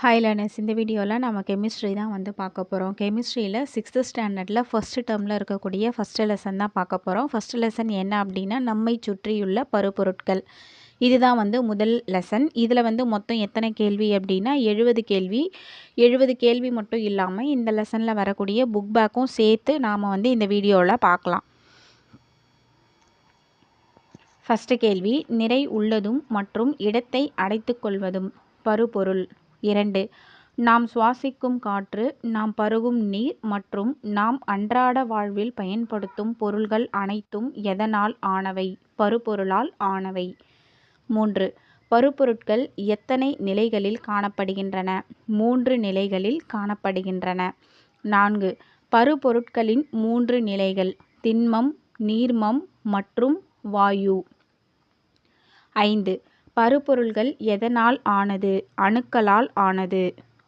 Hi learners இந்த வீடியோவில் நம்ம கெமிஸ்ட்ரி தான் வந்து பார்க்க போகிறோம் கெமிஸ்ட்ரியில் சிக்ஸ்த்து ஸ்டாண்டர்டில் ஃபஸ்ட்டு டேர்மில் இருக்கக்கூடிய ஃபஸ்ட்டு லெசன் தான் பார்க்க போகிறோம் ஃபஸ்ட்டு லெசன் என்ன அப்படின்னா நம்மை சுற்றியுள்ள பருப்பொருட்கள். இதுதான் வந்து முதல் லெசன் இதில் வந்து மொத்தம் எத்தனை கேள்வி அப்படின்னா எழுபது கேள்வி. எழுபது கேள்வி மட்டும் இல்லாமல் இந்த லெசனில் வரக்கூடிய புக் பேக்கும் சேர்த்து நாம் வந்து இந்த வீடியோவில் பார்க்கலாம். ஃபஸ்ட்டு கேள்வி நிறை உள்ளதும் மற்றும் இடத்தை அடைத்துக்கொள்வதும் பருப்பொருள். இரண்டு நாம் சுவாசிக்கும் காற்று நாம் பருகும் நீர் மற்றும் நாம் அன்றாட வாழ்வில் பயன்படுத்தும் பொருள்கள் அனைத்தும் எதனால் ஆனவை? பருப்பொருளால் ஆனவை. மூன்று பருப்பொருட்கள் எத்தனை நிலைகளில் காணப்படுகின்றன? மூன்று நிலைகளில் காணப்படுகின்றன. நான்கு பருப்பொருட்களின் மூன்று நிலைகள் திண்மம் நீர்மம் மற்றும் வாயு. ஐந்து பருப்பொருள்கள் எதனால் ஆனது? அணுக்களால் ஆனது.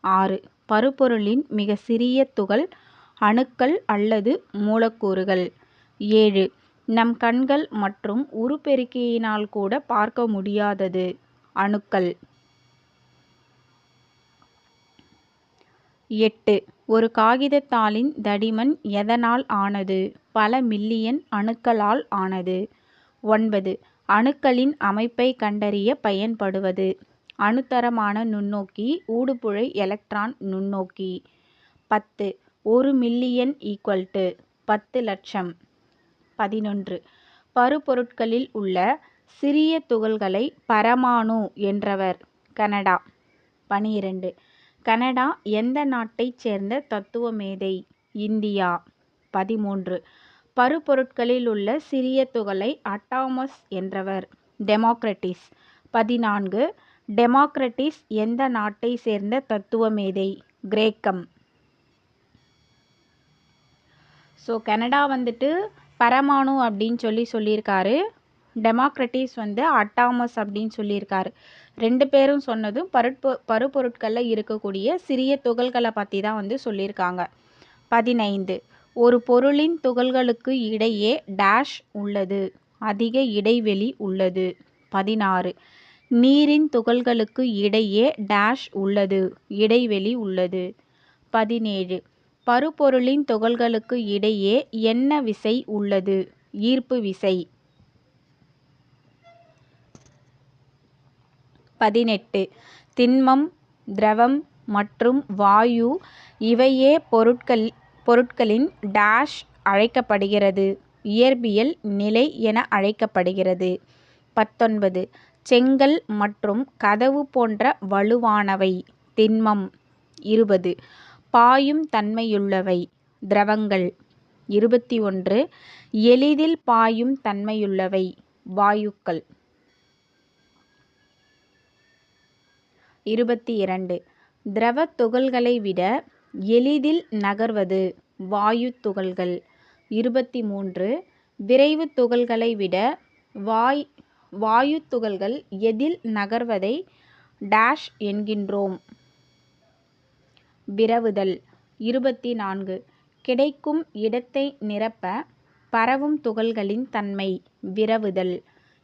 ஆறு. பருப்பொருளின் மிக சிறிய துகள் அணுக்கள் அல்லது மூலக்கூறுகள். ஏழு. நம் கண்கள் மற்றும் உருப்பெருக்கியினால் கூட பார்க்க முடியாதது. அணுக்கள். எட்டு. ஒரு காகிதத்தாளின் தடிமன் எதனால் ஆனது? பல மில்லியன் அணுக்களால் ஆனது. ஒன்பது. அணுக்களின் அமைப்பை கண்டறிய பயன்படுவது. அணுத்தரமான நுண்ணோக்கி ஊடுபுழை எலக்ட்ரான் நுண்ணோக்கி. பத்து. ஒரு மில்லியன் ஈக்குவல் டு பத்து லட்சம். பதினொன்று. பருப்பொருட்களில் உள்ள சிறிய துகள்களை பரமாணு என்றவர். கனடா. பனிரெண்டு. கனடா எந்த நாட்டைச் சேர்ந்த தத்துவ மேதை இந்தியா. பதிமூன்று. பருப்பொருட்களில் உள்ள சிறிய துகளை அட்டாமஸ் என்றவர். டெமோக்ரட்டிஸ். பதினான்கு. டெமோக்ரட்டிஸ் எந்த நாட்டை சேர்ந்த தத்துவ மேதை கிரேக்கம். ஸோ கனடா வந்துட்டு பரமாணு அப்படின்னு சொல்லி சொல்லியிருக்காரு. டெமோக்ரட்டிஸ் வந்து அட்டாமஸ் அப்படின்னு சொல்லியிருக்காரு. ரெண்டு பேரும் சொன்னதும் பருப்பு பருப்பொருட்களில் இருக்கக்கூடிய சிறிய துகள்களை பற்றி தான் வந்து சொல்லியிருக்காங்க. பதினைந்து. ஒரு பொருளின் துகள்களுக்கு இடையே டேஷ் உள்ளது. அதிக இடைவெளி உள்ளது. பதினாறு. நீரின் துகள்களுக்கு இடையே டேஷ் உள்ளது. இடைவெளி உள்ளது. பதினேழு. பருப்பொருளின் துகள்களுக்கு இடையே என்ன விசை உள்ளது? ஈர்ப்பு விசை. பதினெட்டு. திண்மம் திரவம் மற்றும் வாயு இவையே பொருட்கள் பொருட்களின் டேஷ் அழைக்கப்படுகிறது. இயற்பியல் நிலை என அழைக்கப்படுகிறது. பத்தொன்பது. செங்கல் மற்றும் கதவு போன்ற வலுவானவை. திண்மம். இருபது. பாயும் தன்மையுள்ளவை. திரவங்கள். இருபத்தி ஒன்று. எளிதில் பாயும் தன்மையுள்ளவை. வாயுக்கள். இருபத்தி இரண்டு. திரவ துகள்களை விட எளிதில் நகர்வது. வாயு துகள்கள். இருபத்தி மூன்று விரைவு துகள்களை விட வாய் வாயு துகள்கள் எதில் நகர்வதை டேஷ் என்கின்றோம். விரவுதல். இருபத்தி நான்கு கிடைக்கும் இடத்தை நிரப்ப பரவும் துகள்களின் தன்மை. விரவுதல்.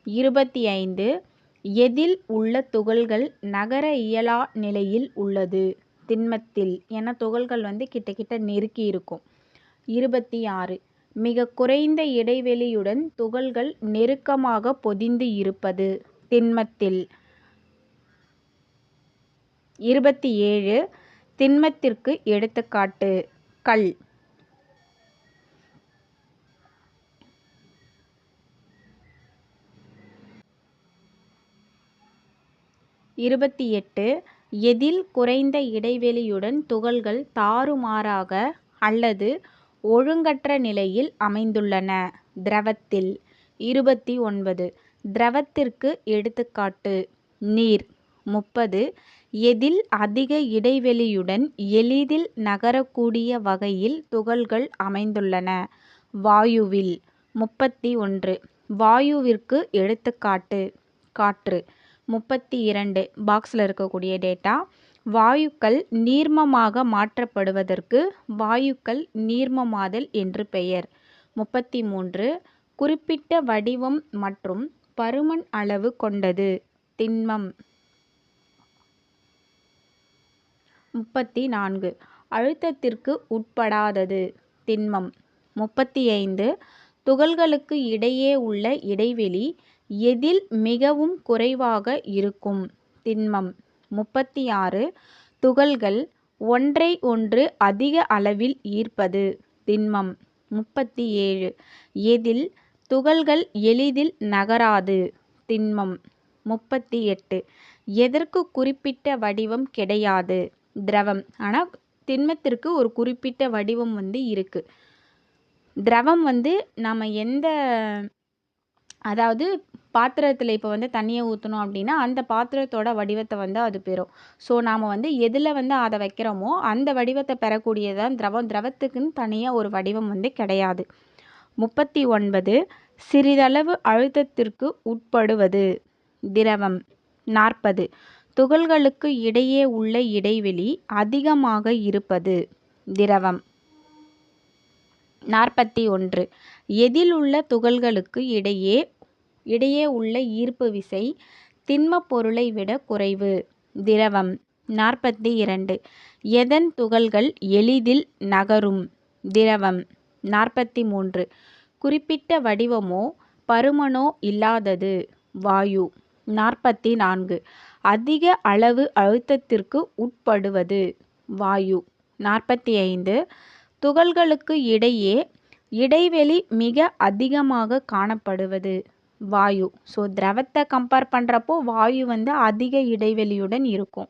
இருபத்தி ஐந்து எதில் உள்ள துகள்கள் நகர இயலா நிலையில் உள்ளது. திண்மத்தில் என துகள்கள் வந்து கிட்ட கிட்ட நெருக்கி இருக்கும். இருபத்தி ஆறு மிக குறைந்த இடைவெளியுடன் துகள்கள் நெருக்கமாக பொதிந்து இருப்பது திண்மத்தில். இருபத்தி ஏழு திண்மத்திற்கு எடுத்துக்காட்டு. கல். இருபத்தி எட்டு எதில் குறைந்த இடைவெளியுடன் துகள்கள் தாறுமாறாக அல்லது ஒழுங்கற்ற நிலையில் அமைந்துள்ளன? திரவத்தில். இருபத்தி ஒன்பது. திரவத்திற்கு எடுத்துக்காட்டு. நீர். முப்பது. எதில் அதிக இடைவெளியுடன் எளிதில் நகரக்கூடிய வகையில் துகள்கள் அமைந்துள்ளன? வாயுவில். முப்பத்தி ஒன்று. வாயுவிற்கு எடுத்துக்காட்டு. காற்று. முப்பத்தி இரண்டு பாக்ஸில் இருக்கக்கூடிய டேட்டா வாயுக்கள் நீர்மமாக மாற்றப்படுவதற்கு வாயுக்கள் நீர்மமாதல் என்று பெயர். முப்பத்தி மூன்று குறிப்பிட்ட வடிவம் மற்றும் பருமன் அளவு கொண்டது. திண்மம். முப்பத்தி நான்கு அழுத்தத்திற்கு உட்படாதது. திண்மம். முப்பத்தி ஐந்து துகள்களுக்கு இடையே உள்ள இடைவெளி எதில் மிகவும் குறைவாக இருக்கும்? திண்மம். முப்பத்தி ஆறு துகள்கள் ஒன்றை ஒன்று அதிக அளவில் ஈர்ப்பது. திண்மம். முப்பத்தி ஏழு எதில் துகள்கள் எளிதில் நகராது. திண்மம். முப்பத்தி எட்டு எதற்கு குறிப்பிட்ட வடிவம் கிடையாது? திரவம். ஆனால் திண்மத்திற்கு ஒரு குறிப்பிட்ட வடிவம் வந்து இருக்குது திரவம் வந்து நம்ம எந்த அதாவது பாத்திரத்தில் இப்போ வந்து தண்ணியை ஊற்றணும் அப்படின்னா அந்த பாத்திரத்தோட வடிவத்தை வந்து அது பெறும். ஸோ நாம் வந்து எதில் வந்து அதை வைக்கிறோமோ அந்த வடிவத்தை பெறக்கூடியதான் திரவம். திரவத்துக்குன்னு தனியாக ஒரு வடிவம் வந்து கிடையாது. முப்பத்தி ஒன்பது சிறிதளவு அழுத்தத்திற்கு உட்படுவது. திரவம் நாற்பது துகள்களுக்கு இடையே உள்ள இடைவெளி அதிகமாக இருப்பது. திரவம் நாற்பத்தி ஒன்று எதில் உள்ள துகள்களுக்கு இடையே இடையே உள்ள ஈர்ப்பு விசை திண்மப் பொருளை விட குறைவு. திரவம் நாற்பத்தி இரண்டு. எதன் துகள்கள் எளிதில் நகரும்? திரவம் நாற்பத்தி மூன்று. குறிப்பிட்ட வடிவமோ பருமனோ இல்லாதது. வாயு நாற்பத்தி நான்கு. அதிக அளவு அழுத்தத்திற்கு உட்படுவது. வாயு நாற்பத்தி ஐந்து. துகள்களுக்கு இடையே இடைவெளி மிக அதிகமாக காணப்படுவது வாயு. ஸோ திரவத்தை கம்பேர் பண்ணுறப்போ வாயு வந்து அதிக இடைவெளியுடன் இருக்கும்.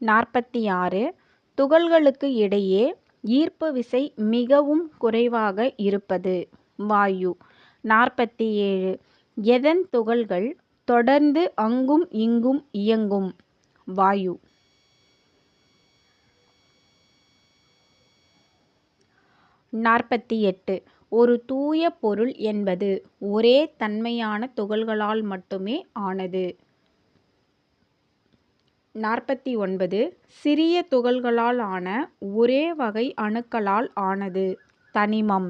நாற்பத்தி ஆறு துகள்களுக்கு இடையே ஈர்ப்பு விசை மிகவும் குறைவாக இருப்பது வாயு. நாற்பத்தி ஏழு எதன் துகள்கள் தொடர்ந்து அங்கும் இங்கும் இயங்கும்? வாயு. நாற்பத்தி எட்டு. ஒரு தூய பொருள் என்பது ஒரே தன்மையான துகள்களால் மட்டுமே ஆனது. நாற்பத்தி ஒன்பது. சிறிய துகள்களால் ஆன ஒரே வகை அணுக்களால் ஆனது தனிமம்.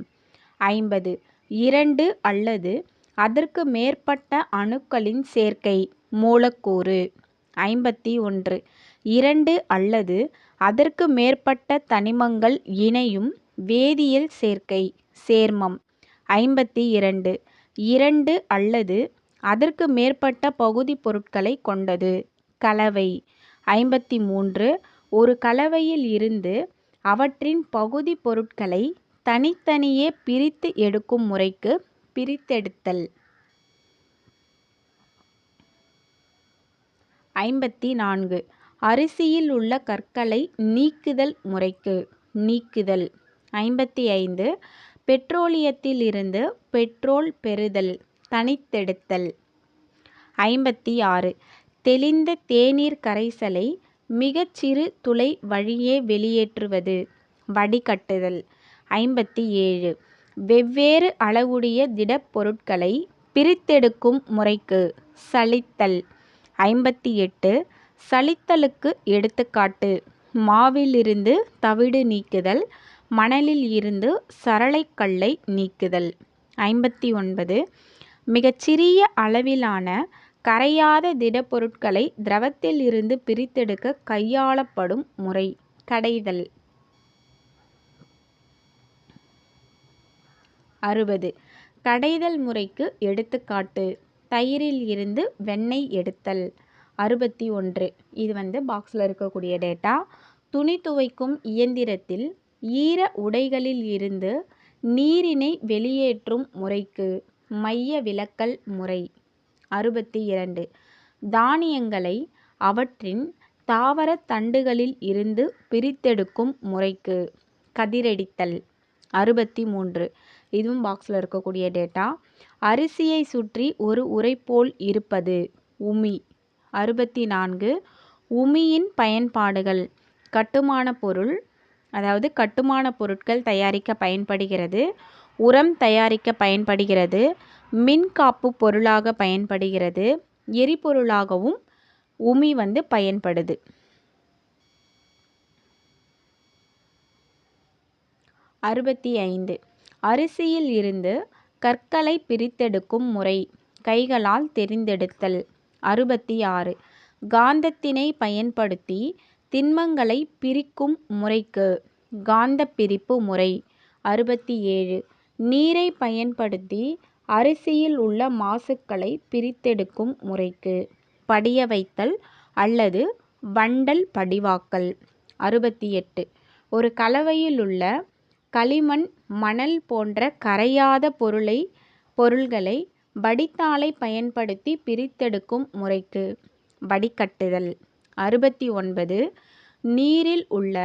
ஐம்பது. இரண்டு அல்லது அதற்கு மேற்பட்ட அணுக்களின் சேர்க்கை மூலக்கூறு. ஐம்பத்தி ஒன்று. இரண்டு அல்லது அதற்கு மேற்பட்ட தனிமங்கள் இணையும் வேதியியல் சேர்க்கை சேர்மம் ஐம்பத்தி இரண்டு. இரண்டு அல்லது அதற்கு மேற்பட்ட பகுதி பொருட்களை கொண்டது. கலவை ஐம்பத்தி மூன்று. ஒரு கலவையில் இருந்து அவற்றின் பகுதி பொருட்களை தனித்தனியே பிரித்து எடுக்கும் முறைக்கு பிரித்தெடுத்தல். ஐம்பத்தி நான்கு. அரிசியில் உள்ள கற்களை நீக்குதல் முறைக்கு. நீக்குதல். ஐம்பத்தி ஐந்து பெட்ரோலியத்திலிருந்து பெட்ரோல் பெறுதல் தனித்தெடுத்தல். ஐம்பத்தி ஆறு தெளிந்த தேநீர் கரைசலை மிகச்சிறு துளை வழியே வெளியேற்றுவது வடிகட்டுதல். ஐம்பத்தி ஏழு வெவ்வேறு அளவுடைய திடப்பொருட்களை பிரித்தெடுக்கும் முறைக்கு சலித்தல் ஐம்பத்தி எட்டு சலித்தலுக்கு எடுத்துக்காட்டு மாவிலிருந்து தவிடு நீக்குதல் மணலில் இருந்து சரளைக்கல்லை நீக்குதல். ஐம்பத்தி ஒன்பது. மிகச்சிறிய அளவிலான கரையாத திடப்பொருட்களை திரவத்தில் இருந்து பிரித்தெடுக்க கையாளப்படும் முறை கடைதல். அறுபது. கடைதல் முறைக்கு எடுத்துக்காட்டு. தயிரில் இருந்து வெண்ணெய் எடுத்தல். அறுபத்தி ஒன்று. இது வந்து பாக்ஸில் இருக்கக்கூடிய டேட்டா துணி துவைக்கும் இயந்திரத்தில் ஈர உடைகளில் இருந்து நீரினை வெளியேற்றும் முறைக்கு மைய விலக்கல் முறை. அறுபத்தி இரண்டு தானியங்களை அவற்றின் தாவரத் தண்டுகளில் இருந்து பிரித்தெடுக்கும் முறைக்கு கதிரடித்தல். அறுபத்தி மூன்று இதுவும் பாக்ஸில் இருக்கக்கூடிய டேட்டா அரிசியை சுற்றி ஒரு உரை போல் இருப்பது உமி. அறுபத்தி நான்கு உமியின் பயன்பாடுகள். கட்டுமான பொருள் அதாவது கட்டுமான பொருட்கள் தயாரிக்க பயன்படுகிறது உரம் தயாரிக்க பயன்படுகிறது மின்காப்பு பொருளாக பயன்படுகிறது எரிபொருளாகவும் உமி வந்து பயன்படுது. அறுபத்தி ஐந்து. அரிசியில் இருந்து கற்களை பிரித்தெடுக்கும் முறை கைகளால் தெரிந்தெடுத்தல். அறுபத்தி ஆறு. காந்தத்தினை பயன்படுத்தி திண்மங்களை பிரிக்கும் முறைக்கு காந்த பிரிப்பு முறை. அறுபத்தி ஏழு நீரை பயன்படுத்தி அரிசியில் உள்ள மாசுக்களை பிரித்தெடுக்கும் முறைக்கு படிய வைத்தல் அல்லது வண்டல் படிவாக்கல். அறுபத்தி எட்டு ஒரு கலவையில் உள்ள களிமண் மணல் போன்ற கரையாத பொருளை பொருள்களை வடித்தாளை பயன்படுத்தி பிரித்தெடுக்கும் முறைக்கு வடிகட்டுதல். அறுபத்தி ஒன்பது நீரில் உள்ள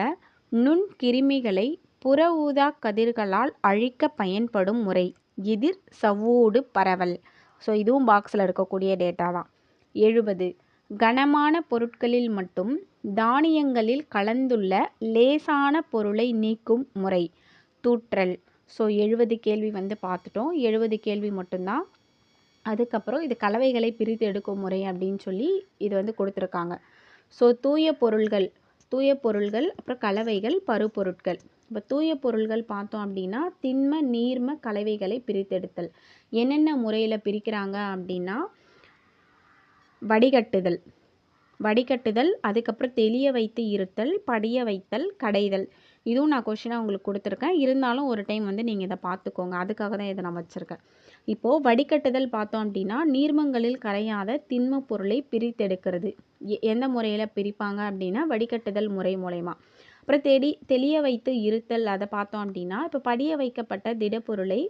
நுண்கிருமிகளை புற ஊதா கதிர்களால் அழிக்க பயன்படும் முறை. எதிர் சவ்வூடு பரவல். ஸோ இதுவும் பாக்ஸில் இருக்கக்கூடிய டேட்டா தான். எழுபது. கனமான பொருட்களில் மட்டும் தானியங்களில் கலந்துள்ள லேசான பொருளை நீக்கும் முறை. தூற்றல். ஸோ எழுபது கேள்வி வந்து பார்த்துட்டோம். எழுபது கேள்வி மட்டும்தான். அதுக்கப்புறம் இது கலவைகளை பிரித்து எடுக்கும் முறை அப்படின்னு சொல்லி இது வந்து கொடுத்துருக்காங்க. ஸோ தூய பொருள்கள். தூய பொருள்கள் அப்புறம் கலவைகள் பருப்பொருட்கள். இப்போ தூய பொருள்கள் பார்த்தோம் அப்படின்னா திண்ம நீர்ம கலவைகளை பிரித்தெடுத்தல். என்னென்ன முறையில் பிரிக்கிறாங்க அப்படின்னா வடிகட்டுதல். வடிகட்டுதல் அதுக்கப்புறம் தெளிய வைத்து இருத்தல் படிய வைத்தல் கடைதல். இதுவும் நான் கொஷினாக உங்களுக்கு கொடுத்துருக்கேன். இருந்தாலும் ஒரு டைம் வந்து நீங்கள் இதை பார்த்துக்கோங்க. அதுக்காக தான் இதை நான் வச்சுருக்கேன். இப்போது வடிகட்டுதல் பார்த்தோம் அப்படின்னா நீர்மங்களில் கரையாத திண்ம பொருளை பிரித்தெடுக்கிறது. எந்த முறையில் பிரிப்பாங்க அப்படின்னா வடிகட்டுதல் முறை மூலயமா. அப்புறம் தெடி தெளிய வைத்து இருத்தல் அதை பார்த்தோம் அப்படின்னா இப்போ படிய வைக்கப்பட்ட திடப்பொருளை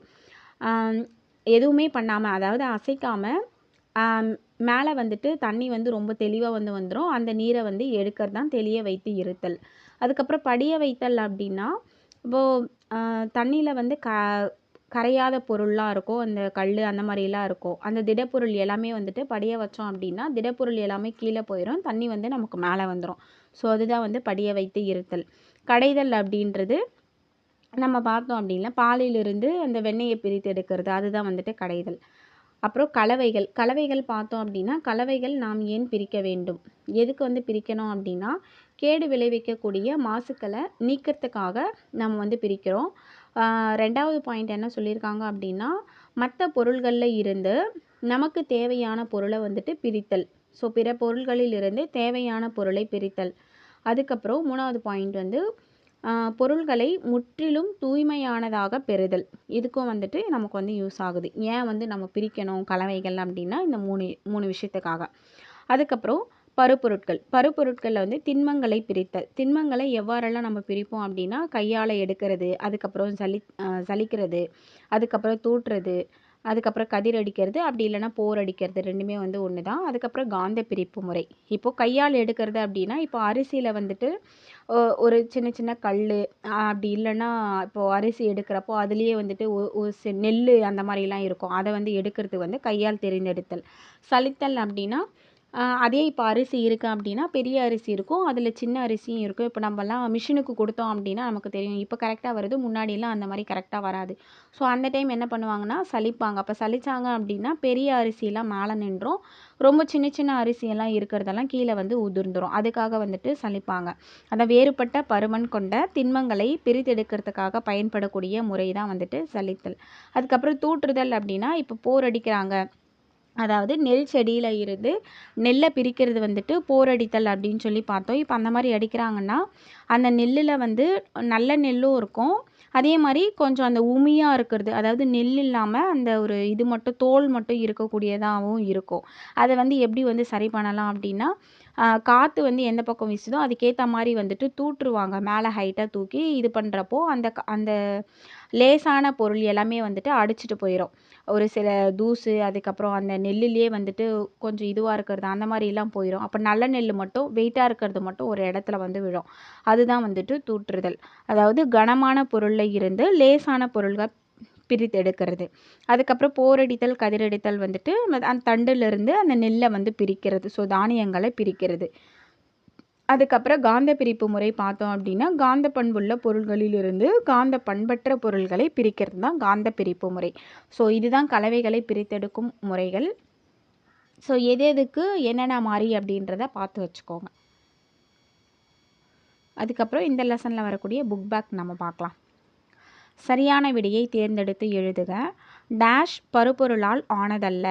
எதுவுமே பண்ணாமல் அதாவது அசைக்காமல் மேலே வந்துட்டு தண்ணி வந்து ரொம்ப தெளிவாக வந்து வந்துடும் அந்த நீரை வந்து எடுக்கிறது தான் தெளிய வைத்து இருத்தல். அதுக்கப்புறம் படிய வைத்தல் அப்படின்னா இப்போது தண்ணியில் வந்து க கரையாத பொருள்லாம் இருக்கும் அந்த கல் அந்த மாதிரிலாம் இருக்கும் அந்த திடப்பொருள் எல்லாமே வந்துட்டு படிய வச்சோம் அப்படின்னா திடப்பொருள் எல்லாமே கீழே போயிடும் தண்ணி வந்து நமக்கு மேலே வந்துடும் ஸோ அதுதான் வந்து படிய வைத்து இருத்தல். கடைதல் அப்படின்றது நம்ம பார்த்தோம் அப்படின்னா பாலிலிருந்து அந்த வெண்ணெயை பிரித்து எடுக்கிறது அதுதான் வந்துட்டு கடைதல். அப்புறம் கலவைகள். கலவைகள் பார்த்தோம் அப்படின்னா கலவைகள் நாம் ஏன் பிரிக்க வேண்டும்? எதுக்கு வந்து பிரிக்கணும் அப்படின்னா கேடு விளைவிக்கக்கூடிய மாசுக்களை நீக்கிறதுக்காக நம்ம வந்து பிரிக்கிறோம். ரெண்டாவது பாயிண்ட் என்ன சொல்லியிருக்காங்க அப்படின்னா மற்ற பொருள்களில் இருந்து நமக்கு தேவையான பொருளை வந்துட்டு பிரித்தல். ஸோ பிற பொருள்களில் இருந்து தேவையான பொருளை பிரித்தல். அதுக்கப்புறம் மூணாவது பாயிண்ட் வந்து பொருள்களை முற்றிலும் தூய்மையானதாக பெறுதல். இதுக்கும் வந்துட்டு நமக்கு வந்து யூஸ் ஆகுது. ஏன் வந்து நம்ம பிரிக்கணும் கலவைகள் அப்படின்னா இந்த மூணு மூணு விஷயத்துக்காக. அதுக்கப்புறம் பருப்பொருட்கள். பருப்பொருட்களில் வந்து திண்மங்களை பிரித்தல் திண்மங்களை எவ்வாறெல்லாம் நம்ம பிரிப்போம் அப்படின்னா கையால் எடுக்கிறது அதுக்கப்புறம் சலி சலிக்கிறது அதுக்கப்புறம் தூட்டுறது அதுக்கப்புறம் கதிர் அடிக்கிறது அப்படி இல்லைன்னா போர் அடிக்கிறது ரெண்டுமே வந்து ஒன்று தான் அதுக்கப்புறம் காந்த பிரிப்பு முறை. இப்போது கையால் எடுக்கிறது அப்படின்னா இப்போ அரிசியில் வந்துட்டு ஒரு சின்ன சின்ன கல் அப்படி இல்லைன்னா இப்போது அரிசி எடுக்கிறப்போ அதுலேயே வந்துட்டு ஒரு நெல் அந்த மாதிரிலாம் இருக்கும். அதை வந்து எடுக்கிறது வந்து கையால் தெரிந்தெடுத்தல். சலித்தல் அப்படின்னா அதே இப்போ அரிசி இருக்குது அப்படின்னா பெரிய அரிசி இருக்கும். அதில் சின்ன அரிசியும் இருக்கும். இப்போ நம்மலாம் மிஷினுக்கு கொடுத்தோம் அப்படின்னா நமக்கு தெரியும். இப்போ கரெக்டாக வருது. முன்னாடிலாம் அந்த மாதிரி கரெக்டாக வராது. ஸோ அந்த டைம் என்ன பண்ணுவாங்கன்னா சலிப்பாங்க அப்போ சளிச்சாங்க அப்படின்னா பெரிய அரிசியெல்லாம் மேலே நின்றும். ரொம்ப சின்ன சின்ன அரிசியெல்லாம் இருக்கிறதெல்லாம் கீழே வந்து உதிர்ந்துடும் அதுக்காக வந்துட்டு சலிப்பாங்க அந்த வேறுபட்ட பருமன் கொண்ட திண்மங்களை பிரித்தெடுக்கிறதுக்காக பயன்படக்கூடிய முறை தான் வந்துட்டு சலித்தல் அதுக்கப்புறம் தூற்றுதல் அப்படின்னா இப்போ போர் அடிக்கிறாங்க. அதாவது நெல் செடியில் இருந்து நெல்லை பிரிக்கிறது வந்துட்டு போரடித்தல் அப்படின்னு சொல்லி பார்த்தோம். இப்போ அந்த மாதிரி அடிக்கிறாங்கன்னா அந்த நெல்லில் வந்து நல்ல நெல்லும் இருக்கும். அதே மாதிரி கொஞ்சம் அந்த உமியாக இருக்கிறது அதாவது நெல் இல்லாமல் அந்த ஒரு இது மட்டும் தோல் மட்டும் இருக்கக்கூடியதாகவும் இருக்கும். அதை வந்து எப்படி வந்து சரி பண்ணலாம் அப்படின்னா காற்று வந்து எந்த பக்கம் வீசுதோ அதுக்கேற்ற மாதிரி வந்துட்டு தூற்றுவாங்க. மேலே ஹைட்டாக தூக்கி இது பண்ணுறப்போ அந்த க- அந்த லேசான பொருள் எல்லாமே வந்துட்டு அடிச்சிட்டு போயிடும் ஒரு சில தூசு அதுக்கப்புறம் அந்த நெல்லுலேயே வந்துட்டு கொஞ்சம் இதுவாக இருக்கிறது அந்த மாதிரிலாம் போயிடும் அப்போ நல்ல நெல் மட்டும் வெயிட்டாக இருக்கிறது மட்டும் ஒரு இடத்துல வந்து விழும். அதுதான் வந்துட்டு தூற்றுதல். அதாவது கனமான பொருளில் இருந்து லேசான பொருள்கள் பிரித்தெடுக்கிறது அதுக்கப்புறம் போரடித்தல் கதிரடித்தல் வந்துட்டு அந்த தண்டுலேருந்து அந்த நெல்லை வந்து பிரிக்கிறது. ஸோ தானியங்களை பிரிக்கிறது. அதுக்கப்புறம் காந்த பிரிப்பு முறை பார்த்தோம் அப்படின்னா காந்த பண்புள்ள பொருள்களிலிருந்து காந்த பண்பற்ற பொருள்களை பிரிக்கிறது தான் காந்த பிரிப்பு முறை. ஸோ இதுதான் கலவைகளை பிரித்தெடுக்கும் முறைகள். ஸோ எது எதுக்கு என்னென்ன மாதிரி அப்படின்றத பார்த்து வச்சுக்கோங்க. அதுக்கப்புறம் இந்த லெசனில் வரக்கூடிய புக் பேக் நம்ம பார்க்கலாம். சரியான விடையை தேர்ந்தெடுத்து எழுதுக. டேஷ் பருப்பொருளால் ஆனதல்ல.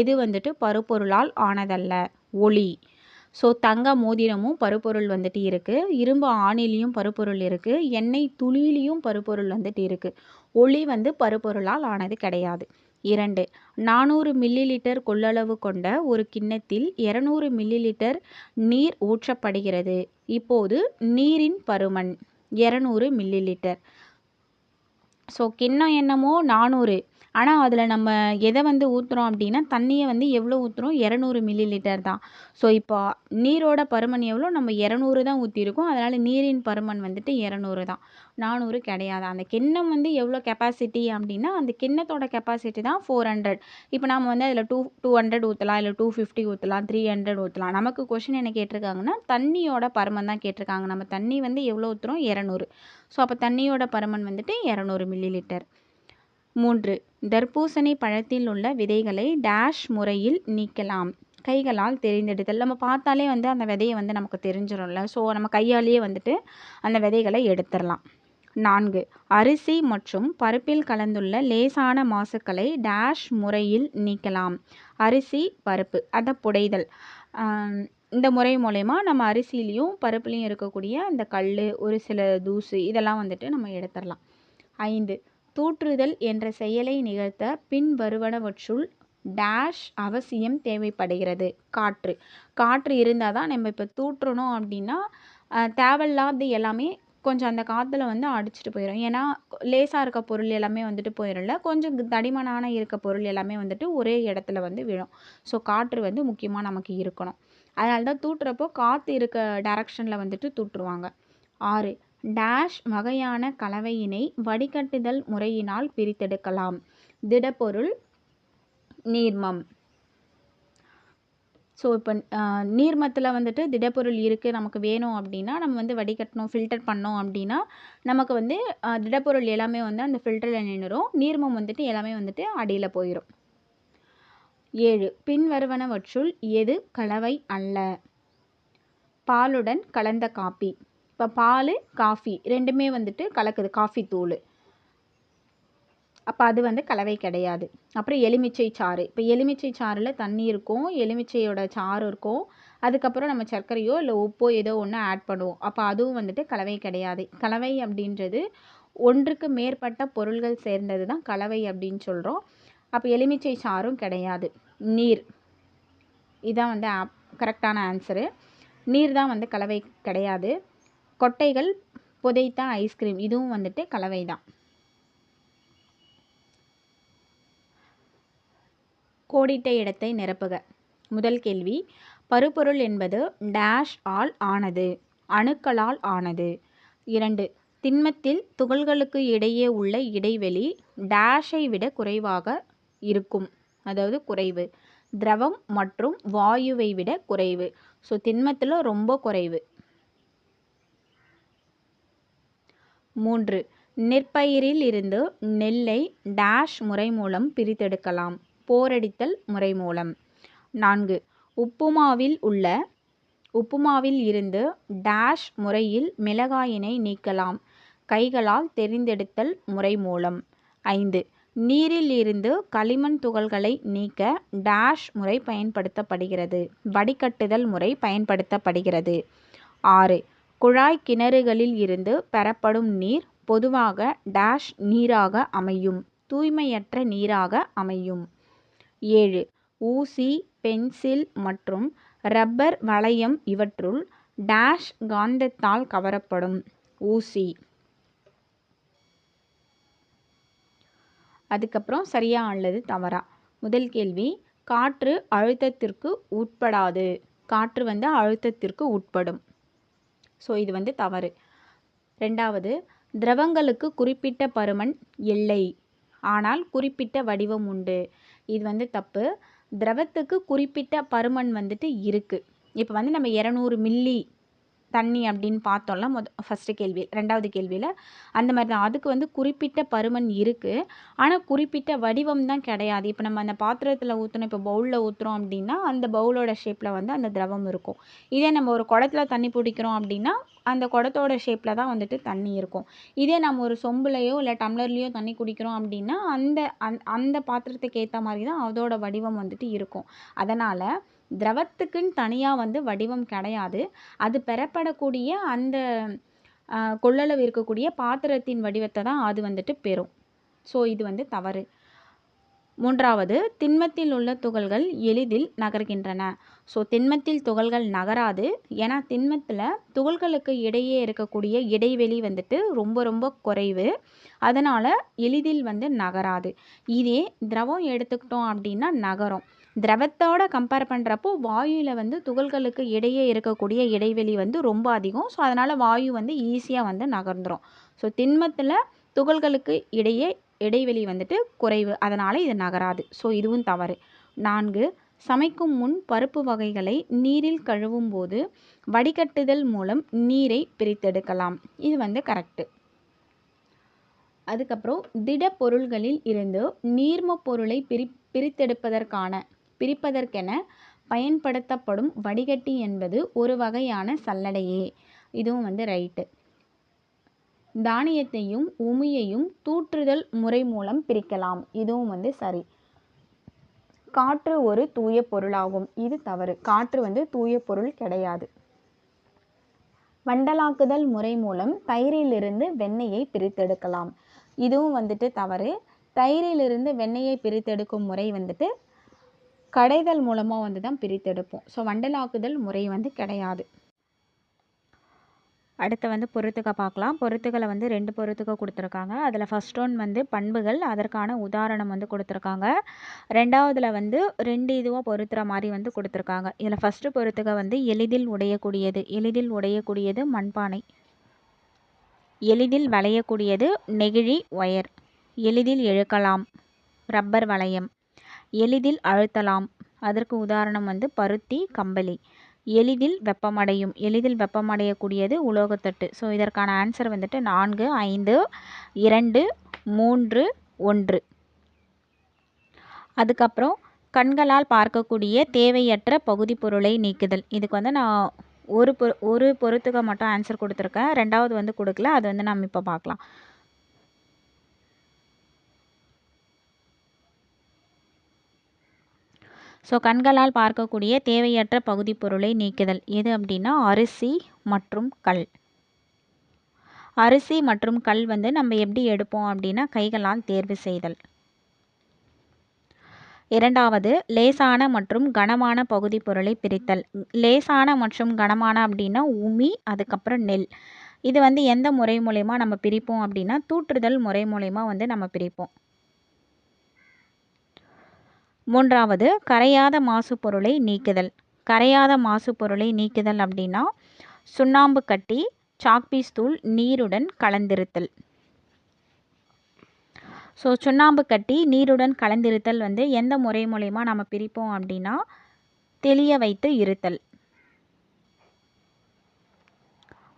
எது வந்துட்டு பருப்பொருளால் ஆனதல்ல? ஒளி. ஸோ தங்க மோதிரமும் பருப்பொருள் வந்துட்டு இருக்குது இரும்பு ஆணிலையும் பருப்பொருள் இருக்குது எண்ணெய் துளியிலையும் பருப்பொருள் வந்துட்டு இருக்குது ஒளி வந்து பருப்பொருளால் ஆனது கிடையாது. இரண்டு நானூறு மில்லி லிட்டர் கொள்ளளவு கொண்ட ஒரு கிண்ணத்தில் இரநூறு மில்லி லிட்டர் நீர் ஊற்றப்படுகிறது. இப்போது நீரின் பருமன் இரநூறு மில்லி லிட்டர் ஸோ கிண்ணம் என்னமோ நானூறு. ஆனால் அதில் நம்ம எதை வந்து ஊற்றுறோம் அப்படின்னா தண்ணியை வந்து எவ்வளோ ஊற்றுறோம் இரநூறு மில்லி லிட்டர் தான். ஸோ இப்போ நீரோட பருமன் எவ்வளோ நம்ம இரநூறு தான் ஊற்றிருக்கோம் அதனால் நீரின் பருமன் வந்துட்டு இரநூறு தான். நானூறு கிடையாது. அந்த கிண்ணம் வந்து எவ்வளோ கெப்பாசிட்டி அப்படின்னா அந்த கிண்ணத்தோட கெப்பாசிட்டி தான் ஃபோர் ஹண்ட்ரட் இப்போ நம்ம வந்து அதில் டூ டூ ஹண்ட்ரட் ஊற்றலாம் இல்லை டூ ஃபிஃப்டி ஊற்றலாம் த்ரீ ஹண்ட்ரட் ஊற்றலாம் நமக்கு கொஷின் என்ன கேட்டிருக்காங்கன்னா தண்ணியோட பருமன் தான் கேட்டிருக்காங்க. நம்ம தண்ணி வந்து எவ்வளோ ஊற்றுறோம் இரநூறு. ஸோ அப்போ தண்ணியோட பருமன் வந்துட்டு இரநூறு மில்லி லிட்டர் மூன்று. தர்பூசணி பழத்தில் உள்ள விதைகளை டேஷ் முறையில் நீக்கலாம். கைகளால் தெரிந்தெடுத்தல். நம்ம பார்த்தாலே வந்து அந்த விதையை வந்து நமக்கு தெரிஞ்சிடும்ல ஸோ நம்ம கையாலேயே வந்துட்டு அந்த விதைகளை எடுத்துடலாம். நான்கு. அரிசி மற்றும் பருப்பில் கலந்துள்ள லேசான மாசுக்களை டேஷ் முறையில் நீக்கலாம். அரிசி பருப்பு. அதை புடைதல். இந்த முறை மூலயமா நம்ம அரிசிலையும் பருப்புலையும் இருக்கக்கூடிய அந்த கல் ஒரு சில தூசு இதெல்லாம் வந்துட்டு நம்ம எடுத்துடலாம். ஐந்து. தூற்றுதல் என்ற செயலை நிகழ்த்த பின்வருவனவற்றுள் டேஷ் அவசியம் தேவைப்படுகிறது. காற்று. காற்று இருந்தால் தான் நம்ம இப்போ தூற்றணும் அப்படின்னா தேவையில்லாத எல்லாமே கொஞ்சம் அந்த காற்றுல வந்து அடிச்சிட்டு போயிடும் ஏன்னா லேசாக இருக்க பொருள் எல்லாமே வந்துட்டு போயிடும்ல கொஞ்சம் தடிமனான இருக்க பொருள் எல்லாமே வந்துட்டு ஒரே இடத்துல வந்து விழும். ஸோ காற்று வந்து முக்கியமாக நமக்கு இருக்கணும். அதனால தான் தூட்டுறப்போ காற்று இருக்க டைரக்ஷனில் வந்துட்டு தூற்றுவாங்க. ஆறு. டேஷ் வகையான கலவையினை வடிகட்டுதல் முறையினால் பிரித்தெடுக்கலாம். திடப்பொருள் நீர்மம். ஸோ இப்போ நீர்மத்தில் வந்துட்டு திடப்பொருள் இருக்குது நமக்கு வேணும் அப்படின்னா நம்ம வந்து வடிகட்டணும் ஃபில்டர் பண்ணோம் அப்படின்னா நமக்கு வந்து திடப்பொருள் எல்லாமே வந்து அந்த ஃபில்டரில் நின்றுடும் நீர்மம் வந்துட்டு எல்லாமே வந்துட்டு அடியில் போயிடும் ஏழு பின்வருவனவற்றுள் எது கலவை அல்ல? பாலுடன் கலந்த காப்பி. இப்போ பால் காஃபி ரெண்டுமே வந்துட்டு கலக்குது. காஃபி தூள். அப்போ அது வந்து கலவை கிடையாது. அப்புறம் எலுமிச்சை சாறு. இப்போ எலுமிச்சை சாறில் தண்ணி இருக்கும். எலுமிச்சையோட சாறு இருக்கும். அதுக்கப்புறம் நம்ம சர்க்கரையோ இல்லை உப்போ ஏதோ ஒன்று ஆட் பண்ணுவோம். அப்போ அதுவும் வந்துட்டு கலவை கிடையாது. கலவை அப்படின்றது ஒன்றுக்கு மேற்பட்ட பொருள்கள் சேர்ந்தது தான் கலவை அப்படின்னு சொல்கிறோம் அப்போ எலுமிச்சை சாறும் கிடையாது. நீர். இதான் வந்து ஆப் கரெக்டான ஆன்சரு நீர் தான் வந்து கலவை கிடையாது. கொட்டைகள் புதைத்த ஐஸ்கிரீம் இதுவும் வந்துட்டு கலவை தான் கோடிட்ட இடத்தை நிரப்புக. முதல் கேள்வி பருப்பொருள் என்பது டேஷ் ஆல் ஆனது அணுக்களால் ஆனது. இரண்டு திண்மத்தில் துகள்களுக்கு இடையே உள்ள இடைவெளி டேஷை விட குறைவாக இருக்கும். அதாவது குறைவு. திரவம் மற்றும் வாயுவை விட குறைவு. ஸோ திண்மத்தில் ரொம்ப குறைவு. மூன்று. நெற்பயிரில் இருந்து நெல்லை டேஷ் முறை மூலம் பிரித்தெடுக்கலாம். போரடித்தல் முறை மூலம் நான்கு. உப்புமாவில் உள்ள உப்புமாவில் இருந்து டேஷ் முறையில் மிளகாயினை நீக்கலாம். கைகளால் தெரிந்தெடுத்தல் முறை மூலம் ஐந்து. நீரில் இருந்து களிமண் துகள்களை நீக்க டேஷ் முறை பயன்படுத்தப்படுகிறது. வடிகட்டுதல் முறை பயன்படுத்தப்படுகிறது. ஆறு. குழாய் கிணறுகளில் இருந்து பெறப்படும் நீர் பொதுவாக டேஷ் நீராக அமையும் தூய்மையற்ற நீராக அமையும். ஏழு ஊசி பென்சில் மற்றும் ரப்பர் வளையம் இவற்றுள் டேஷ் காந்தத்தால் கவரப்படும். ஊசி. அதுக்கப்புறம் சரியா அல்லது தவறா? முதல் கேள்வி காற்று அழுத்தத்திற்கு உட்படாது. காற்று வந்து அழுத்தத்திற்கு உட்படும். ஸோ இது வந்து தவறு. ரெண்டாவது திரவங்களுக்கு குறிப்பிட்ட பருமன் இல்லை. ஆனால் குறிப்பிட்ட வடிவம் உண்டு. இது வந்து தப்பு. திரவத்துக்கு குறிப்பிட்ட பருமன் வந்துட்டு இருக்குது இப்போ வந்து நம்ம இரநூறு மில்லி தண்ணி அப்படின்னு பார்த்தோம்ல மொத ஃபஸ்ட்டு கேள்வி ரெண்டாவது கேள்வியில் அந்த மாதிரி தான் அதுக்கு வந்து குறிப்பிட்ட பருமன் இருக்குது ஆனால் குறிப்பிட்ட வடிவம் தான் கிடையாது. இப்போ நம்ம அந்த பாத்திரத்தில் ஊற்றணும் இப்போ பவுலில் ஊற்றுறோம் அப்படின்னா அந்த பவுலோட ஷேப்பில் வந்து அந்த திரவம் இருக்கும். இதே நம்ம ஒரு குடத்துல தண்ணி பிடிக்கிறோம் அப்படின்னா அந்த குடத்தோட ஷேப்பில் தான் வந்துட்டு தண்ணி இருக்கும். இதே நம்ம ஒரு சொம்புலையோ இல்லை டம்ளர்லேயோ தண்ணி குடிக்கிறோம் அப்படின்னா அந்த அந் அந்த பாத்திரத்துக்கு ஏற்ற மாதிரி தான் அதோட வடிவம் வந்துட்டு இருக்கும். அதனால் திரவத்துக்குன்னு தனியாக வந்து வடிவம் கிடையாது. அது பெறப்படக்கூடிய அந்த கொள்ளளவு இருக்கக்கூடிய பாத்திரத்தின் வடிவத்தை தான் அது வந்துட்டு பெறும். ஸோ இது வந்து தவறு. மூன்றாவது திண்மத்தில் உள்ள துகள்கள் எளிதில் நகர்கின்றன. ஸோ திண்மத்தில் துகள்கள் நகராது. ஏன்னா திண்மத்தில் துகள்களுக்கு இடையே இருக்கக்கூடிய இடைவெளி வந்துட்டு ரொம்ப ரொம்ப குறைவு. அதனால் எளிதில் வந்து நகராது. இதே திரவம் எடுத்துக்கிட்டோம் அப்படின்னா நகரும். திரவத்தோட கம்பேர் பண்ணுறப்போ வாயுவில் வந்து துகள்களுக்கு இடையே இருக்கக்கூடிய இடைவெளி வந்து ரொம்ப அதிகம். ஸோ அதனால் வாயு வந்து ஈஸியாக வந்து நகர்ந்துடும் ஸோ திண்மத்தில் துகள்களுக்கு இடையே இடைவெளி வந்துட்டு குறைவு. அதனால் இது நகராது. ஸோ இதுவும் தவறு. நான்கு சமைக்கும் முன் பருப்பு வகைகளை நீரில் கழுவும் போது வடிகட்டுதல் மூலம் நீரை பிரித்தெடுக்கலாம். இது வந்து கரெக்டு அதுக்கப்புறம் திட பொருள்களில் இருந்து நீர்ம பொருளை பிரி பிரித்தெடுப்பதற்கான பிரிப்பதற்கென பயன்படுத்தப்படும் வடிகட்டி என்பது ஒரு வகையான சல்லடையே. இதுவும் வந்து ரைட்டு. தானியத்தையும் உமியையும் தூற்றுதல் முறை மூலம் பிரிக்கலாம். இதுவும் வந்து சரி. காற்று ஒரு தூய பொருளாகும். இது தவறு. காற்று வந்து தூய பொருள் கிடையாது. வண்டலாக்குதல் முறை மூலம் தயிரிலிருந்து வெண்ணெயை பிரித்தெடுக்கலாம். இதுவும் வந்துட்டு தவறு. தயிரிலிருந்து வெண்ணெயை பிரித்தெடுக்கும் முறை வந்துட்டு கடைதல் மூலமாக வந்து தான் பிரித்தெடுப்போம். ஸோ வண்டலாக்குதல் முறை வந்து கிடையாது. அடுத்து வந்து பொருத்துக்க பார்க்கலாம். பொருத்துக்களை வந்து ரெண்டு பொருத்துக்க கொடுத்துருக்காங்க. அதில் ஃபஸ்ட் ஒன் வந்து பண்புகள் அதற்கான உதாரணம் வந்து கொடுத்துருக்காங்க. ரெண்டாவதில் வந்து ரெண்டு இதுவாக பொருத்துகிற மாதிரி வந்து கொடுத்துருக்காங்க. இதில் ஃபஸ்ட்டு பொருத்துக்க வந்து எளிதில் உடையக்கூடியது. எளிதில் உடையக்கூடியது மண்பானை. எளிதில் வளையக்கூடியது நெகிழி ஒயர். எளிதில் இழுக்கலாம். ரப்பர் வளையம். எளிதில் அழுத்தலாம். அதற்கு உதாரணம் வந்து பருத்தி கம்பளி. எளிதில் வெப்பமடையும். எளிதில் வெப்பமடையக்கூடியது உலோகத்தட்டு. ஸோ இதற்கான ஆன்சர் வந்துட்டு நான்கு ஐந்து இரண்டு மூன்று ஒன்று. அதுக்கப்புறம் கண்களால் பார்க்கக்கூடிய தேவையற்ற பகுதி பொருளை நீக்குதல். இதுக்கு வந்து நான் ஒரு பொ ஒரு பொருத்துக்க மட்டும் ஆன்சர் கொடுத்துருக்கேன். ரெண்டாவது வந்து கொடுக்கல. அது வந்து நம்ம இப்போ பார்க்கலாம். ஸோ கண்களால் பார்க்கக்கூடிய தேவையற்ற பகுதி பொருளை நீக்குதல். எது அப்படின்னா அரிசி மற்றும் கல். அரிசி மற்றும் கல் வந்து நம்ம எப்படி எடுப்போம் அப்படின்னா கைகளால் தேர்வு செய்தல். இரண்டாவது லேசான மற்றும் கனமான பகுதி பொருளை பிரித்தல். லேசான மற்றும் கனமான அப்படின்னா உமி அதுக்கப்புறம் நெல். இது வந்து எந்த முறை மூலயமா நம்ம பிரிப்போம் அப்படின்னா தூற்றுதல் முறை மூலயமா வந்து நம்ம பிரிப்போம். மூன்றாவது கரையாத மாசுப்பொருளை நீக்குதல். கரையாத மாசுப்பொருளை நீக்குதல் அப்படின்னா சுண்ணாம்பு கட்டி சாக்பீஸ் தூள் நீருடன் கலந்திருத்தல். ஸோ சுண்ணாம்பு கட்டி நீருடன் கலந்திருத்தல் வந்து எந்த முறை மூலயமா நம்ம பிரிப்போம் அப்படின்னா தெளிய வைத்து இருத்தல்.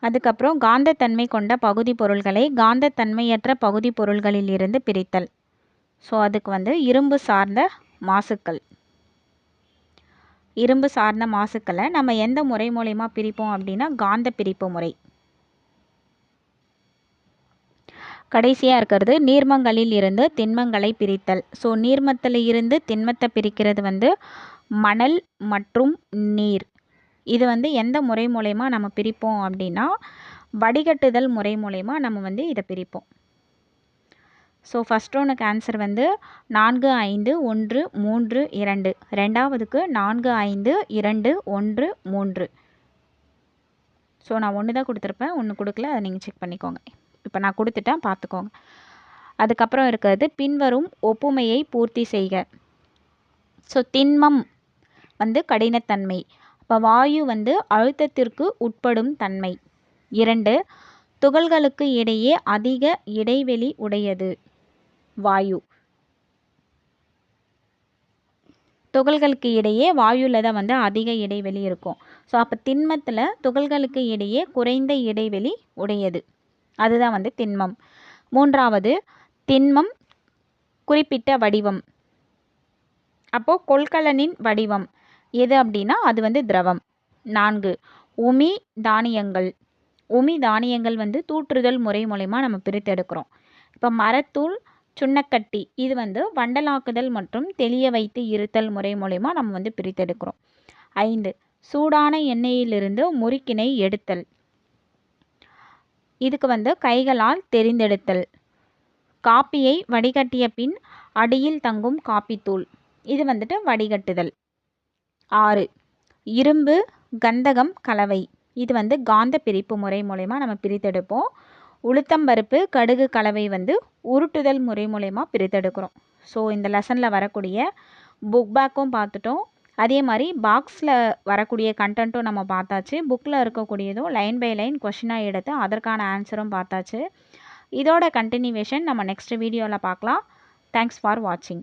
அதுக்கப்புறம் காந்தத்தன்மை கொண்ட பகுதி பொருள்களை காந்தத்தன்மையற்ற பகுதி பொருள்களில் இருந்து பிரித்தல். ஸோ அதுக்கு வந்து இரும்பு சார்ந்த மாசுக்கள். இரும்பு சார்ந்த மாசுக்களை நம்ம எந்த முறை மூலயமா பிரிப்போம் அப்படின்னா காந்த பிரிப்பு முறை. கடைசியாக இருக்கிறது நீர்மங்களில் இருந்து திண்மங்களை பிரித்தல். ஸோ நீர்மத்தில் இருந்து திண்மத்தை பிரிக்கிறது வந்து மணல் மற்றும் நீர். இது வந்து எந்த முறை மூலயமா நம்ம பிரிப்போம் அப்படின்னா வடிகட்டுதல் முறை மூலயமா நம்ம வந்து இதை பிரிப்போம். ஸோ ஃபஸ்ட் ஒன்றுக்கு ஆன்சர் வந்து நான்கு ஐந்து ஒன்று மூன்று இரண்டு. ரெண்டாவதுக்கு நான்கு ஐந்து இரண்டு ஒன்று மூன்று. ஸோ நான் ஒன்று தான் கொடுத்துருப்பேன். ஒன்று கொடுக்கல. அதை நீங்கள் செக் பண்ணிக்கோங்க. இப்போ நான் கொடுத்துட்டேன். பார்த்துக்கோங்க. அதுக்கப்புறம் இருக்கிறது பின்வரும் ஒப்புமையை பூர்த்தி செய்க. ஸோ திண்மம் வந்து கடினத்தன்மை. இப்போ வாயு வந்து அழுத்தத்திற்கு உட்படும் தன்மை. இரண்டு துகள்களுக்கு இடையே அதிக இடைவெளி உடையது. வாயு. துகள்களுக்கு இடையே வாயுவில் தான் வந்து அதிக இடைவெளி இருக்கும். ஸோ அப்போ திண்மத்தில் துகள்களுக்கு இடையே குறைந்த இடைவெளி உடையது. அதுதான் வந்து திண்மம். மூன்றாவது திண்மம் குறிப்பிட்ட வடிவம். அப்போது கொள்கலனின் வடிவம். எது அப்படின்னா அது வந்து திரவம். நான்கு உமி தானியங்கள். உமி தானியங்கள் வந்து தூற்றுதல் முறை மூலயமா நம்ம பிரித்தெடுக்கிறோம். இப்போ மரத்தூள் சுண்ணக்கட்டி. இது வந்து வண்டலாக்குதல் மற்றும் தெளிய வைத்து இருத்தல் முறை மூலயமா நம்ம வந்து பிரித்தெடுக்கிறோம். ஐந்து சூடான எண்ணெயிலிருந்து முறுக்கினை எடுத்தல். இதுக்கு வந்து கைகளால் தெரிந்தெடுத்தல். காப்பியை வடிகட்டிய பின் அடியில் தங்கும் காப்பித்தூள். இது வந்துட்டு வடிகட்டுதல். ஆறு இரும்பு கந்தகம் கலவை. இது வந்து காந்த பிரிப்பு முறை மூலயமா நம்ம பிரித்தெடுப்போம். உளுத்தம்பருப்பு கடுகு கலவை வந்து உருட்டுதல் முறை மூலயமா பிரித்தெடுக்கிறோம். ஸோ இந்த லெசனில் வரக்கூடிய புக் பேக்கும் பார்த்துட்டோம். அதே மாதிரி பாக்ஸில் வரக்கூடிய கண்டென்ட்டும் நம்ம பார்த்தாச்சு. புக்கில் இருக்கக்கூடியதும் லைன் பை லைன் கொஷினாக எடுத்து அதற்கான ஆன்சரும் பார்த்தாச்சு. இதோட கண்டினியூவேஷன் நம்ம நெக்ஸ்ட் வீடியோவில் பார்க்கலாம். தேங்க்ஸ் ஃபார் வாட்சிங்